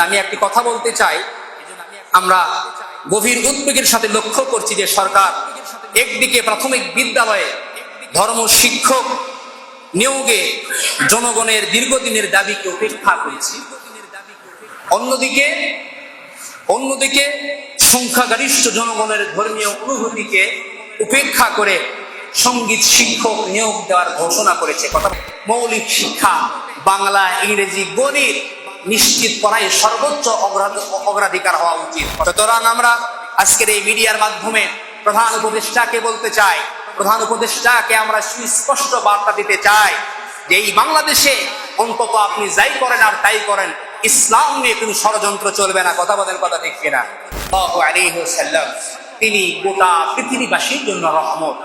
আমি একটি কথা বলতে চাই। আমরা গভীর উদ্বেগের সাথে লক্ষ্য করছি যে সরকার একদিকে প্রাথমিক বিদ্যালয়ে ধর্ম শিক্ষক নিয়োগে জনগণের দীর্ঘদিনের দাবিকে উপেক্ষা করেছে। অন্যদিকে অন্যদিকে সংখ্যাগরিষ্ঠ জনগণের ধর্মীয় অনুভূতিকে উপেক্ষা করে সংগীত শিক্ষক নিয়োগ দেওয়ার ঘোষণা করেছে। কথা মৌলিক শিক্ষা, বাংলা, ইংরেজি, গণিত নিশ্চিত করাই সর্বোচ্চ অগ্রা- অগ্রাধিকার হওয়া উচিত। সুতরাং আমরা আজকের এই মিডিয়ার মাধ্যমে প্রধান উপদেষ্টাকে বলতে চাই। প্রধান উপদেষ্টাকে আমরা সুস্পষ্ট বার্তা দিতে চাই যে এই বাংলাদেশে অন্তত আপনি যাই করেন আর তাই করেন, ইসলাম নিয়ে কোনো ষড়যন্ত্র চলবে না। কথা বলেন, কথা ঠিক কিনা? তিনি গোটা পৃথিবীবাসীর জন্য রহমত।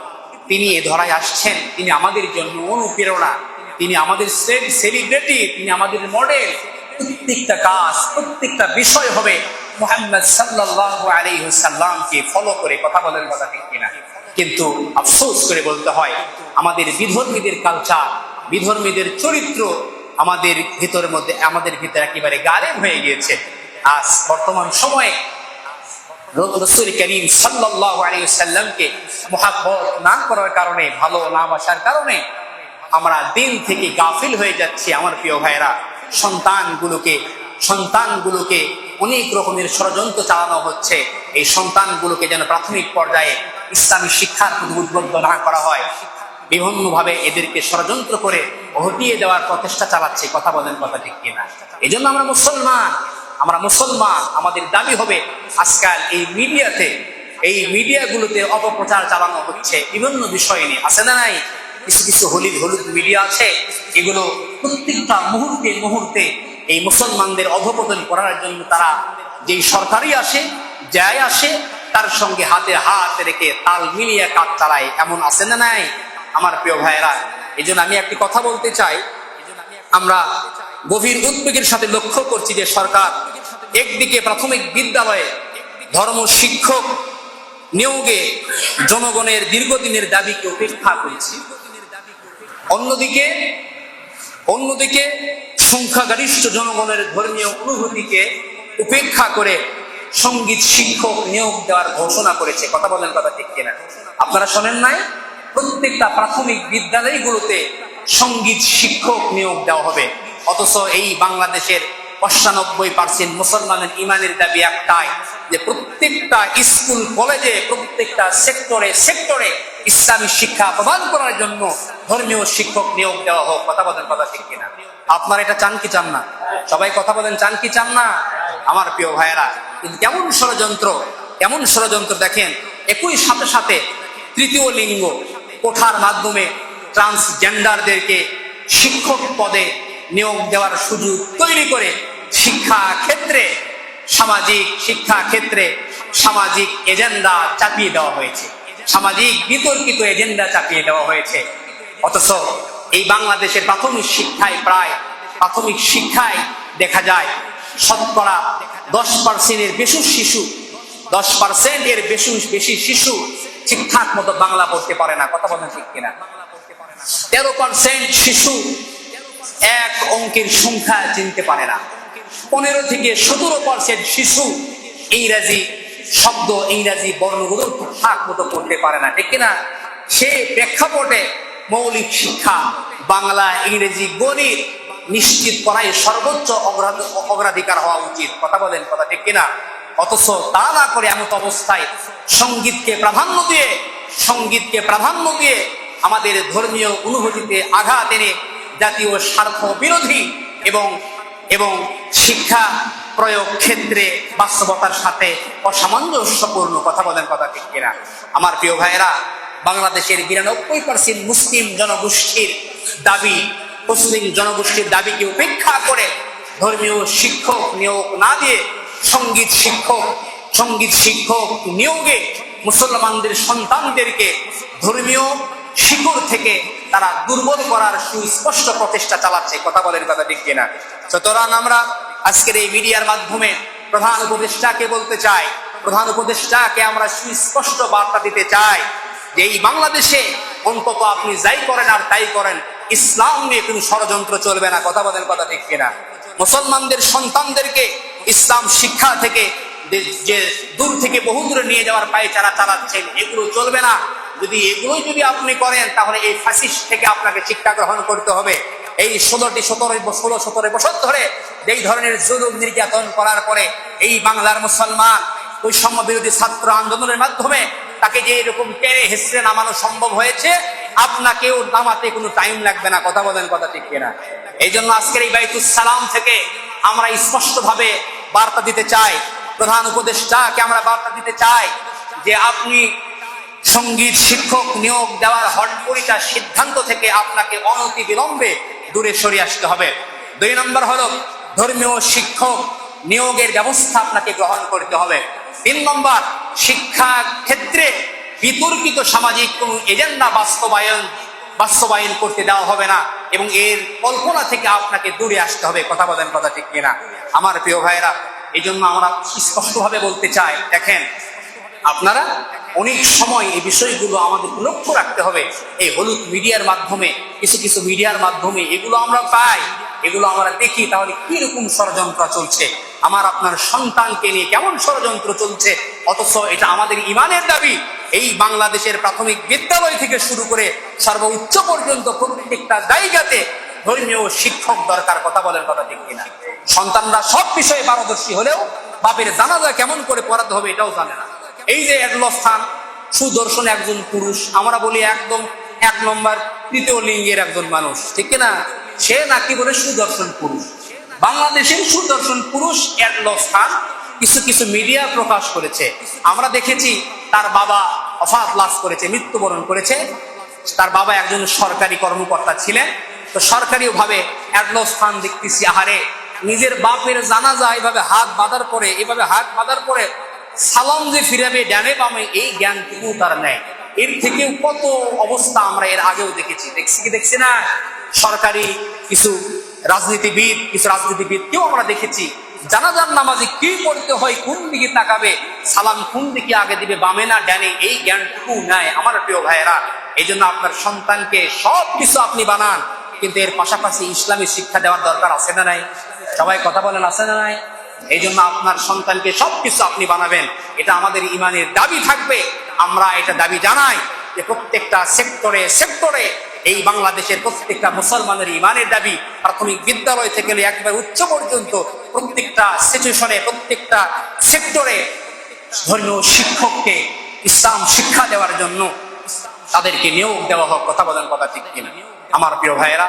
তিনি এ ধরায় আসছেন, তিনি আমাদের জন্য অনুপ্রেরণা। তিনি আমাদের সেলিব্রিটি তিনি আমাদের মডেল প্রত্যেকটা কাজ, প্রত্যেকটা বিষয় হবে মোহাম্মদ সাল্লাল্লাহু আলাইহি সাল্লামকে ফলো করে কথা বলার কথা ঠিক কিনা। কিন্তু আফসোস করে বলতে হয়, আমাদের বিধর্মীদের কালচার বিধর্মীদের চরিত্র আমাদের ভিতরের মধ্যে, আমাদের ভিতরে একেবারে গারেব হয়ে গিয়েছে। আজ বর্তমান সময়ে রসুল করিম সাল্লাল্লাহু আলাইহি সাল্লামকে মহাব্বত না করার কারণে, ভালো না বাসার কারণে আমরা দিন থেকে গাফিল হয়ে যাচ্ছি, আমার প্রিয় ভাইরা সন্তানগুলোকে সন্তানগুলোকে অনেক রকমের ষড়যন্ত্র চালানো হচ্ছে। এই সন্তানগুলোকে যেন প্রাথমিক পর্যায়ে ইসলামী শিক্ষার প্রতি উদ্বুদ্ধ না করা হয়, বিভিন্নভাবে এদেরকে ষড়যন্ত্র করে হটিয়ে দেওয়ার প্রচেষ্টা চালাচ্ছে, কথা বলেন কথা ঠিক কিনা। এই জন্য আমরা মুসলমান আমরা মুসলমান, আমাদের দাবি হবে আজকাল এই মিডিয়াতে, এই মিডিয়াগুলোতে অপপ্রচার চালানো হচ্ছে। বিভিন্ন বিষয় নিয়ে, আছে না নাই? কিছু কিছু হলুদ হলুদ মিডিয়া আছে, এগুলো প্রত্যেকটা মুহূর্তে মুহূর্তে এই মুসলমানদের অধপতন করার জন্য তারা যেই সরকারই আসে, যাই আসে, তার সঙ্গে হাতে হাত রেখে তাল মিলিয়ে কাজ চালায়। এমন আছে না নাই, আমার প্রিয় ভাইয়েরা? এই আমি একটি কথা বলতে চাই। আমরা গভীর উদ্বেগের সাথে লক্ষ্য করছি যে সরকার একদিকে প্রাথমিক বিদ্যালয়ে ধর্ম শিক্ষক নিয়োগে জনগণের দীর্ঘদিনের দাবিকে উপেক্ষা করেছে। অন্যদিকে অন্যদিকে সংখ্যাগরিষ্ঠ জনগণের ধর্মীয় অনুভূতিকে উপেক্ষা করে সংগীত শিক্ষক নিয়োগ দেওয়ার ঘোষণা করেছে। কথা বলেন কথা ঠিক কিনা? আপনারা শোনেন নাই? প্রত্যেকটা প্রাথমিক বিদ্যালয়গুলোতে সংগীত শিক্ষক নিয়োগ দেওয়া হবে। অথচ এই বাংলাদেশের পঁচানব্বই পার্সেন্ট মুসলমানের ইমানের দাবি একটাই, যে প্রত্যেকটা স্কুল, কলেজে, প্রত্যেকটা সেক্টরে সেক্টরে ইসলামী শিক্ষা প্রদান করার জন্য ধর্মীয় শিক্ষক নিয়োগ দেওয়া হোক, কথা বলেন কথা ঠিক কিনা? আপনার এটা চান কি চান না? সবাই কথা বলেন, চান কি চান না? আমার প্রিয় ভাইয়েরা, কিন্তু কেমন ষড়যন্ত্র কেমন ষড়যন্ত্র দেখেন, একই সাথে সাথে তৃতীয় লিঙ্গ কোঠার মাধ্যমে ট্রান্সজেন্ডারদেরকে শিক্ষক পদে নিয়োগ দেওয়ার সুযোগ তৈরি করে শিক্ষা ক্ষেত্রে, সামাজিক শিক্ষা ক্ষেত্রে সামাজিক এজেন্ডা চাপিয়ে দেওয়া হয়েছে। সামাজিক বিতর্কিত এজেন্ডা চাপিয়ে দেওয়া হয়েছে। অথচ এই বাংলাদেশের প্রাথমিক শিক্ষায় প্রায়, প্রাথমিক শিক্ষায় দেখা যায়, শতকরা দশ পার্সেন্টের বেশি শিশু, দশ পার্সেন্ট এর বেশি বেশি শিশু ঠিকঠাক মতো বাংলা পড়তে পারে না। কথা বলেন ঠিক কিনা? তেরো পার্সেন্ট শিশু এক অঙ্কের সংখ্যা চিনতে পারে না। পনেরো থেকে সতেরো পার্সেন্ট শিশু ইংরাজি শব্দ ইংরাজি বর্ণগুলো ঠিকঠাক মতো পড়তে পারে না, ঠিক কিনা? সে প্রেক্ষাপটে মৌলিক শিক্ষা, বাংলা, ইংরেজি, গণিত নিশ্চিত করাই সর্বোচ্চ অগ্রা- অগ্রাধিকার হওয়া উচিত। কথা বলেন, কথা, ঠিক কিনা? অথচ তা না করে এমত অবস্থায় সঙ্গীতকে প্রাধান্য দিয়ে, সঙ্গীতকে প্রাধান্য দিয়ে আমাদের ধর্মীয় অনুভূতিতে আঘাত এনে জাতীয় স্বার্থ বিরোধী এবং এবং শিক্ষা প্রয়োগ ক্ষেত্রে বাস্তবতার সাথে অসামঞ্জস্যপূর্ণ কথা বলেন কথা ঠিক কিনা। আমার প্রিয় ভাইয়েরা, বাংলাদেশের বিরানব্বই পার্সেন্ট মুসলিম জনগোষ্ঠীর দাবি, মুসলিম জনগোষ্ঠীর দাবিকে উপেক্ষা করে ধর্মীয় শিক্ষক নিয়োগ না দিয়ে সংগীত শিক্ষক সংগীত শিক্ষক নিয়োগে মুসলমানদের সন্তানদেরকে ধর্মীয় শিকড় থেকে তারা দুর্বল করার সুস্পষ্ট প্রচেষ্টা চালাচ্ছে, কথা বলেন কথা ঠিক কিনা। সুতরাং আমরা আজকের এই মিডিয়ার মাধ্যমে প্রধান উপদেষ্টাকে বলতে চাই, প্রধান উপদেষ্টাকে আমরা সুস্পষ্ট বার্তা দিতে চাই যে এই বাংলাদেশে অন্তত আপনি যাই করেন আর তাই করেন, ইসলাম নিয়ে কোনো ষড়যন্ত্র চলবে না, কথা বলেন কথা ঠিক কিনা। মুসলমানদের সন্তানদেরকে ইসলাম শিক্ষা থেকে যে- দূর থেকে বহু দূরে নিয়ে যাওয়ার পায়ে চারা চালাচ্ছেন, এগুলো চলবে না। যদি এগুলোই যদি আপনি করেন, তাহলে এই ফাঁসিস থেকে আপনাকে শিক্ষা গ্রহণ করতে হবে। এই ষোলোটি সতেরো ষোলো সতেরো বছর ধরে এই ধরনের জুলুম নির্যাতন করার পরে এই বাংলার মুসলমান, বৈষম্য বিরোধী ছাত্র আন্দোলনের মাধ্যমে তাকে যে এরকম টেনে হেসড়ে নামানো সম্ভব হয়েছে, আপনাকেও নামাতে কোনো টাইম লাগবে না। কথা বলেন, কথা ঠিক কিনা? এই জন্য আজকের এই সালাম থেকে আমরা স্পষ্ট ভাবে বার্তা দিতে চাই। প্রধান উপদেষ্টাকে আমরা বার্তা দিতে চাই যে আপনি সংগীত শিক্ষক নিয়োগ দেওয়ার হটপরিতা সিদ্ধান্ত থেকে আপনাকে অনতি বিলম্বে দূরে সরিয়ে আসতে হবে। দুই নম্বর হলো ধর্মীয় শিক্ষক নিয়োগের ব্যবস্থা আপনাকে গ্রহণ করতে হবে। তিন নম্বর শিক্ষা ক্ষেত্রে বিতর্কিত সামাজিক কোন এজেন্ডা বাস্তবায়ন বাস্তবায়ন করতে দেওয়া হবে না এবং এর কল্পনা থেকে আপনাকে দূরে আসতে হবে। কথা বলেন কথা ঠিক কিনা? আমার প্রিয় ভাইয়েরা এই জন্য আমরা স্পষ্টভাবে বলতে চাই, দেখেন, আপনারা অনেক সময় এই বিষয়গুলো আমাদের লক্ষ্য রাখতে হবে। এই হলুদ মিডিয়ার মাধ্যমে, কিছু কিছু মিডিয়ার মাধ্যমে এগুলো আমরা পাই, এগুলো আমরা দেখি, তাহলে কি রকম ষড়যন্ত্র চলছে? আমার আপনার সন্তানকে নিয়ে কেমন ষড়যন্ত্র চলছে? অথচ এটা আমাদের ইমানের দাবি। এই বাংলাদেশের প্রাথমিক বিদ্যালয় থেকে শুরু করে সর্বোচ্চ পর্যন্ত প্রত্যেকটা জায়গাতে ধর্মীয় শিক্ষক দরকার, কথা বলেন কথা ঠিক কিনা? সন্তানরা সব বিষয়ে পারদর্শী হলেও বাপের জানাজা কেমন করে পড়াতে হবে এটাও জানে না। এই যে একলস খান সুদর্শন একজন পুরুষ, আমরা বলি একদম এক নম্বর তৃতীয় লিঙ্গের একজন মানুষ, ঠিক না সে নাকি বলে সুদর্শন পুরুষ। বাংলাদেশের সুদর্শন পুরুষ একলস খান কিছু কিছু মিডিয়া প্রকাশ করেছে। আমরা দেখেছি তার বাবা অফাত লাভ করেছে, মৃত্যুবরণ করেছে। তার বাবা একজন সরকারি কর্মকর্তা ছিলেন। তো সরকারি ভাবে অ্যাডলস খান দেখতেছি, আহারে, নিজের বাপের জানাজা এভাবে হাত বাঁধার পরে, এভাবে হাত বাঁধার পরে সালাম যে ফিরাবে ডানে বামে, এই জ্ঞানটুকু তার নেয় এর থেকেও কত অবস্থা আমরা এর আগেও দেখেছি। দেখছি কি দেখছি না? সরকারি কিছু রাজনীতিবিদ, কিছু রাজনীতিবিদকেও আমরা দেখেছি, জানাজার নামাজে কি পড়তে হয়, কোন দিকে তাকাবে, সালাম কোন দিকে আগে দিবে, বামে না ডানে, এই জ্ঞানটুকু নেয় আমার প্রিয় ভাইয়েরা। এই জন্য আপনার সন্তানকে সব কিছু আপনি বানান, কিন্তু এর পাশাপাশি ইসলামী শিক্ষা দেওয়ার দরকার আছে না নাই? সবাই কথা বলেন, আছে না নাই? এই জন্য আপনার সন্তানকে সবকিছু আপনি বানাবেন। এটা আমাদের ইমানের দাবি থাকবে। আমরা এটা দাবি জানাই যে প্রত্যেকটা সেক্টরে সেক্টরে এই বাংলাদেশের প্রত্যেকটা মুসলমানের ইমানের দাবি। প্রাথমিক বিদ্যালয় থেকে একবার উচ্চ পর্যন্ত প্রত্যেকটা সিচুয়েশনে প্রত্যেকটা সেক্টরে ধর্মীয় শিক্ষককে ইসলাম শিক্ষা দেওয়ার জন্য তাদেরকে নিয়োগ দেওয়া হোক, কথা বলেন, কথা ঠিক কিনা। আমার প্রিয় ভাইয়েরা